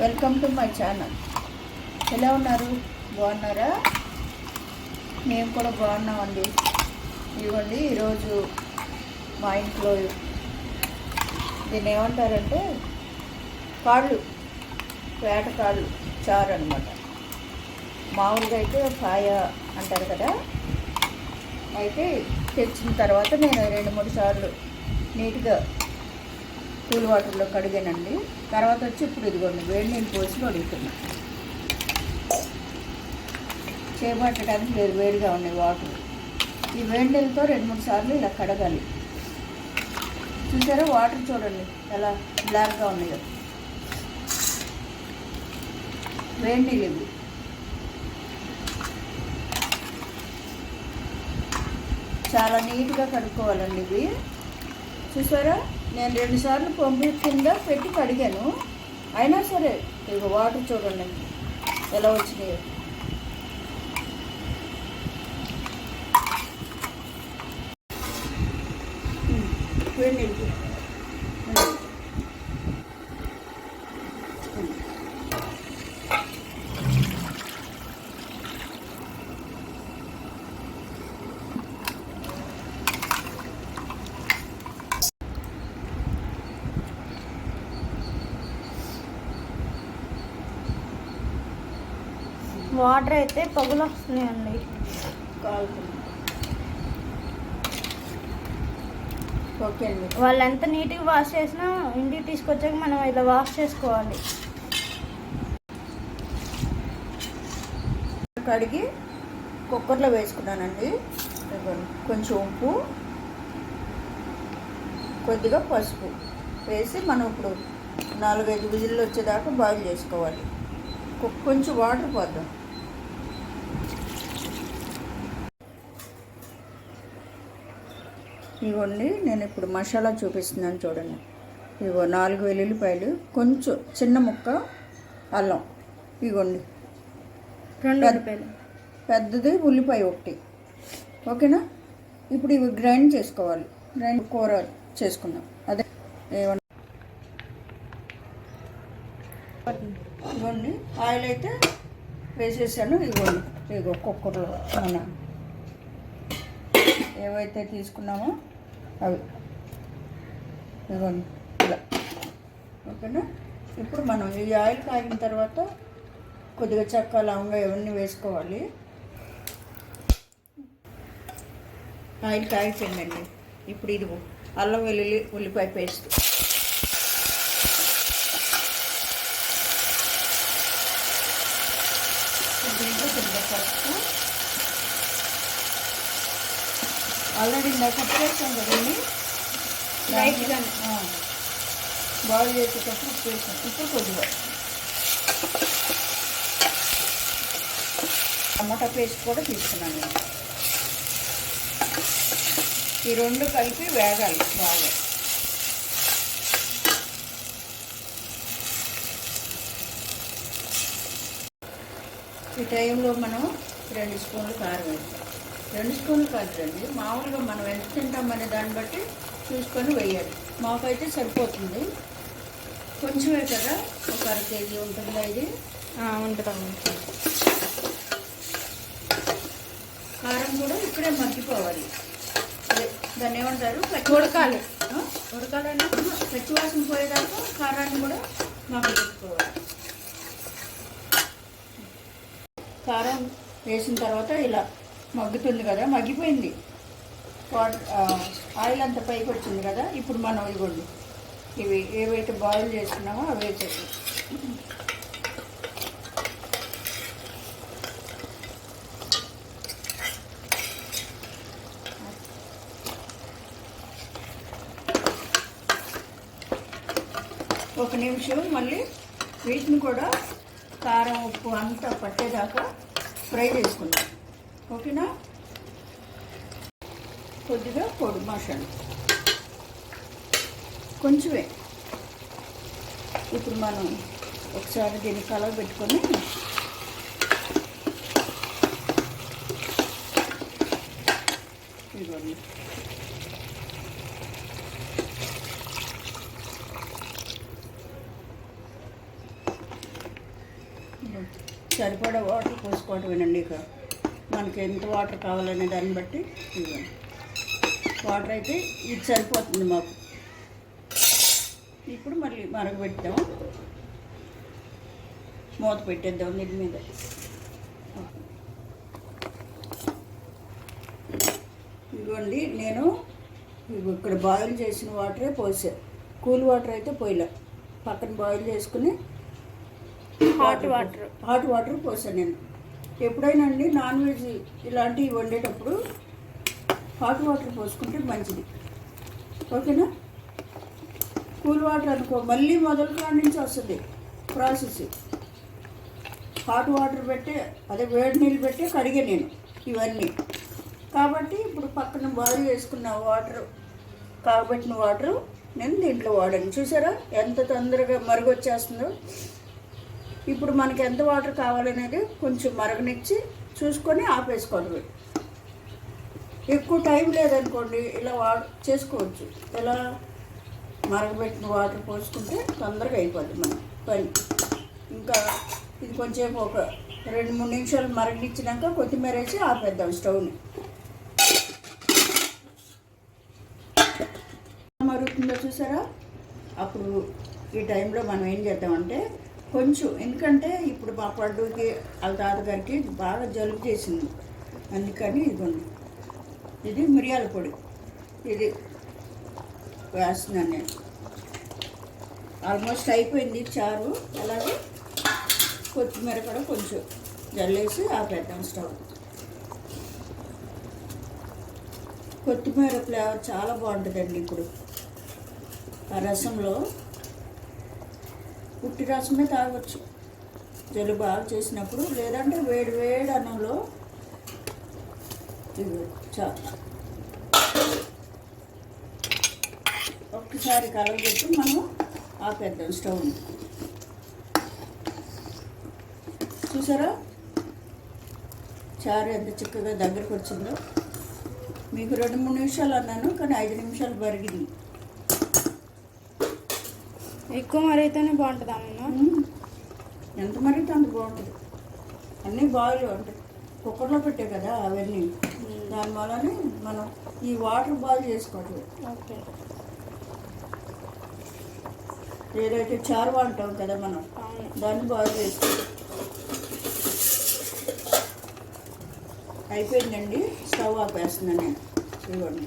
Welcome to my channel ఎలా ఉన్నారు? బాగున్నారా? మేము కూడా బాగున్నామండి. ఇవ్వండి ఈరోజు మా ఇంట్లో దీన్ని ఏమంటారంటే కాళ్ళు వేట కాళ్ళు చారు అనమాట మామూలుగా అయితే పాయ అంటారు కదా? అయితే తెచ్చిన తర్వాత నేను రెండు మూడు సార్లు నీట్గా కూల్ వాటర్లో కడిగానండి. తర్వాత వచ్చి ఇప్పుడు ఇదిగోండి వేడి నీళ్ళు పోసి కడుగుతున్నా చేపట్టడానికి వేరు వేడిగా ఉన్నాయి వాటర్. ఈ వేడి నీళ్ళతో రెండు మూడు సార్లు ఇలా కడగాలి. చూసారా? వాటర్ చూడండి ఎలా బ్లాక్గా ఉన్నాయో. వేడి నీళ్ళు ఇవి. చాలా నీట్గా కడుక్కోవాలండి ఇవి. చూసారా? నేను రెండుసార్లు పంపి కింద పెట్టి కడిగాను అయినా సరే ఇక వాటర్ చూడండి ఎలా వచ్చినాయో వేడి నీళ్ళు. వాటర్ అయితే పొగలు వస్తున్నాయండి. ఓకే అండి. వాళ్ళు ఎంత నీట్గా వాష్ చేసినా ఇంటికి తీసుకొచ్చాక మనం ఇలా వాష్ చేసుకోవాలి. కడిగి కుక్కర్లో వేసుకున్నానండి. కొంచెం ఉప్పు కొద్దిగా పసుపు వేసి మనం ఇప్పుడు నాలుగైదు విజిల్లు వచ్చేదాకా బాయిల్ చేసుకోవాలి. కొంచెం వాటర్ పోద్దాం. ఇవ్వండి నేను ఇప్పుడు మసాలా చూపిస్తున్నాను చూడండి. ఇగో నాలుగు వెల్లుల్లిపాయలు కొంచెం చిన్న ముక్క అల్లం. ఇగోండి. రెండు రూపాయలు పెద్దది ఉల్లిపాయ ఒకటి. ఓకేనా? ఇప్పుడు ఇవి గ్రైండ్ చేసుకోవాలి. గ్రైండ్ కూర చేసుకుందాం. అదే ఏమన్నా ఇవ్వండి. ఆయిల్ అయితే వేసేసాను. ఇవ్వండి ఇగో కుక్కర్లో మన ఏవైతే తీసుకున్నామో అవి. ఇవ్వండి ఇలా. ఓకేనా? ఇప్పుడు మనం ఈ ఆయిల్ కాగిన తర్వాత కొద్దిగా చెక్క లవంగా ఇవన్నీ వేసుకోవాలి. ఆయిల్ కాగిపోయిందండి. ఇప్పుడు ఇది అల్లం వెల్లుల్లి ఉల్లిపాయ పేస్ట్. దీంట్లో కొద్దిగా పసుపు. ఆల్రెడీ ఇందాక చేస్తాం కదండి. బాయిల్ చేసేటప్పుడు వేసాం ఇప్పుడు కొద్దిగా. టమాటా పేస్ట్ కూడా తీసుకున్నాను నేను. ఈ రెండు కలిపి వేగాలి బాగా. ఈ టైంలో మనం రెండు స్పూన్లు కారం వేస్తాం. రెండు స్పూన్లు కాదండి మామూలుగా మనం ఎంత తింటామనే దాన్ని బట్టి చూసుకొని వేయాలి. మాకైతే సరిపోతుంది. కొంచెమే కదా ఒక అర కేజీ ఉంటుందా ఇది? ఉంటుందండి కారం కూడా ఇప్పుడే మగ్గిపోవాలి. దాన్ని ఏమంటారు? ఉడకాలి. ఆ? ఉడకాలండి పచ్చివాసన పోయేదాకా కారాన్ని కూడా మగ్గపెట్టుకోవాలి కారం వేసిన తర్వాత ఇలా మగ్గుతుంది కదా మగ్గిపోయింది. ఆయిల్ అంతా పైకి వచ్చింది కదా ఇప్పుడు మనం ఇవ్వండి. ఇవి ఏవైతే బాయిల్ చేసుకున్నామో అవి వేసేసి ఒక నిమిషం మళ్ళీ వీటిని కూడా కారం ఉప్పు అంతా పట్టేదాకా ఫ్రై చేసుకుందాం. ఓకేనా? కొద్దిగా పొడి మసాలా. కొంచెమే. ఇప్పుడు మనం ఒకసారి దీన్ని కలవ పెట్టుకొని ఇవ్వండి సరిపడా వాటర్ పోసుకోవటమేనండి ఇక. మనకి ఎంత వాటర్ కావాలనే దాన్ని బట్టి ఇవ్వండి. వాటర్ అయితే ఇది సరిపోతుంది మాకు. ఇప్పుడు మళ్ళీ మరగబెట్టాం మూత పెట్టేద్దాం దీని మీద. ఇదిగోండి నేను ఇక్కడ బాయిల్ చేసిన వాటరే పోసా. కూల్ వాటర్ అయితే పోయలే. పక్కన బాయిల్ చేసుకుని హాట్ వాటర్ హాట్ వాటర్ పోసాను నేను. ఎప్పుడైనా అండి నాన్ వెజ్ ఇలాంటివి వండేటప్పుడు హాట్ వాటర్ పోసుకుంటే మంచిది. ఓకేనా? కూల్ వాటర్ అనుకో మళ్ళీ మొదలు కాడి నుంచి వస్తుంది ప్రాసెస్. హాట్ వాటర్ పెట్టి అదే వేడి నీళ్ళు పెట్టి కడిగే నేను ఇవన్నీ. కాబట్టి ఇప్పుడు పక్కన బాయిల్ చేసుకున్న వాటర్ కాబట్టిన వాటర్ నేను దీంట్లో వాడాను. చూసారా? ఎంత తొందరగా మరుగొచ్చేస్తుందో. ఇప్పుడు మనకి ఎంత వాటర్ కావాలనేది కొంచెం మరగనిచ్చి చూసుకొని ఆపేసుకోవడమే ఎక్కువ టైం లేదనుకోండి ఇలా వా చేసుకోవచ్చు. ఇలా మరగబెట్టిన వాటర్ పోసుకుంటే తొందరగా అయిపోద్ది మనం పని. ఇంకా ఇది కొంచెం ఒక రెండు మూడు నిమిషాలు మరగనిచ్చినాక కొత్తిమీర వేసి ఆపేద్దాం స్టవ్ని. మరుగుతుందో చూసారా? అప్పుడు ఈ టైంలో మనం ఏం చేద్దామంటే కొంచెం. ఎందుకంటే ఇప్పుడు మా పండుగకి వాళ్ళ తాతగారికి బాగా జలుబు చేసింది. అందుకని ఇదిగోండి. ఇది మిరియాల పొడి. ఇది వేస్తున్నాను నేను. ఆల్మోస్ట్ అయిపోయింది చారు. అలాగే కొత్తిమీర కూడా కొంచెం జల్లేసి ఆపేద్దాం స్టవ్. కొత్తిమీర ఫ్లేవర్ చాలా బాగుంటుందండి ఇప్పుడు. ఆ రసంలో పుట్టి రసమే తాగొచ్చు. జలుబు బాగా చేసినప్పుడు లేదంటే వేడి వేడి అన్నంలో ఇది చా ఒక్కసారి కలగబెట్టి మనం ఆపేద్దాం స్టవ్ని. చూసారా? చారు ఎంత చిక్కగా దగ్గరకు వచ్చిందో. మీకు రెండు మూడు నిమిషాలు అన్నాను కానీ ఐదు నిమిషాలు బరిగింది. ఎక్కువ మరైతేనే బాగుంటుంది అమ్మ మ్మ్. ఎంత మరిగితే అంత బాగుంటుంది. అన్నీ బాయిల్ ఉంటాయి కుక్కర్లో పెట్టే కదా అవన్నీ. దాని వల్లనే మనం ఈ వాటర్ బాయిల్ చేసుకోవట్లేదు ఓకే. ఏదైతే చారు అంటాం కదా మనం దాన్ని బాయిల్ చేసుకోవాలి అయిపోయిందండి. స్టవ్ ఆపేస్తున్నాను నేను. ఇవ్వండి